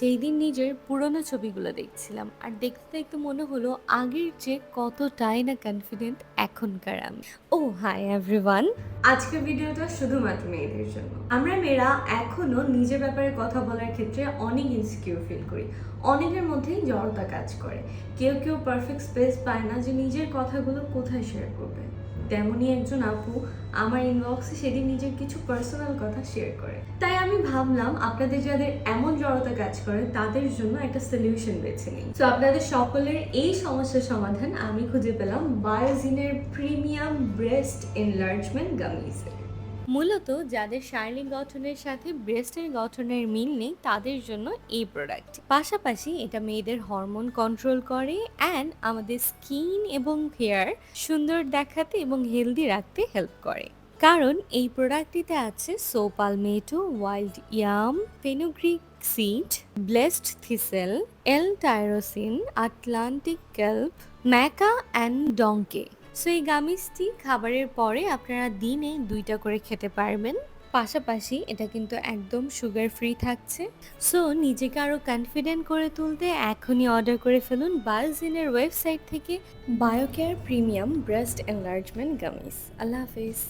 সেই দিন নিজের পুরনো ছবিগুলো দেখছিলাম। আর দেখতে দেখতে মনে হলো আগের যে কতটাই না কনফিডেন্ট এখনকার আমি। ও হাই এভরিওয়ান আজকের ভিডিওটা শুধুমাত্র মেয়েদের জন্য। আমরা মেয়েরা এখনও নিজের ব্যাপারে কথা বলার ক্ষেত্রে অনেক ইনসিকিউর ফিল করি। অনেকের মধ্যেই জড়তা কাজ করে। কেউ কেউ পারফেক্ট স্পেস পায় না যে নিজের কথাগুলো কোথায় শেয়ার করবে। তেমনই একজন আপু আমার ইনবক্সে সেদিন নিজের কিছু পার্সোনাল কথা শেয়ার করে। তাই আমি ভাবলাম, আপনাদের যাদের এমন জড়তা কাজ করে, তাদের জন্য একটা সলিউশন বেছে নিই। তো আপনাদের সকলের এই সমস্যার সমাধান আমি খুঁজে পেলাম বায়োজিনের প্রিমিয়াম ব্রেস্ট এনলার্জমেন্ট গামিজের মূলত যাদের শারীরিক গঠনের সাথে ব্রেস্টের গঠনের মিল নেই, তাদের জন্য এই প্রোডাক্ট পাশাপাশি এটা মেয়েদের হরমোন কন্ট্রোল করে অ্যান্ড আমাদের স্কিন এবং হেয়ার সুন্দর দেখাতে এবং হেলদি রাখতে হেল্প করে। কারণ এই প্রোডাক্টটিতে আছে saw palmetto wild yam fenugreek seed blessed thistle L tyrosine Atlantic kelp maca and dong quai so এই গামিজটি খাবারের পরে আপনারা দিনে দুইটা করে খেতে পারবেন। পাশাপাশি এটা কিন্তু একদম সুগার ফ্রি থাকছে। সো নিজেকে আরও কনফিডেন্ট করে তুলতে এখনই অর্ডার করে ফেলুন বায়োজিনের ওয়েবসাইট থেকে Biocare premium breast enlargement gummies আল্লাহ হাফিজ।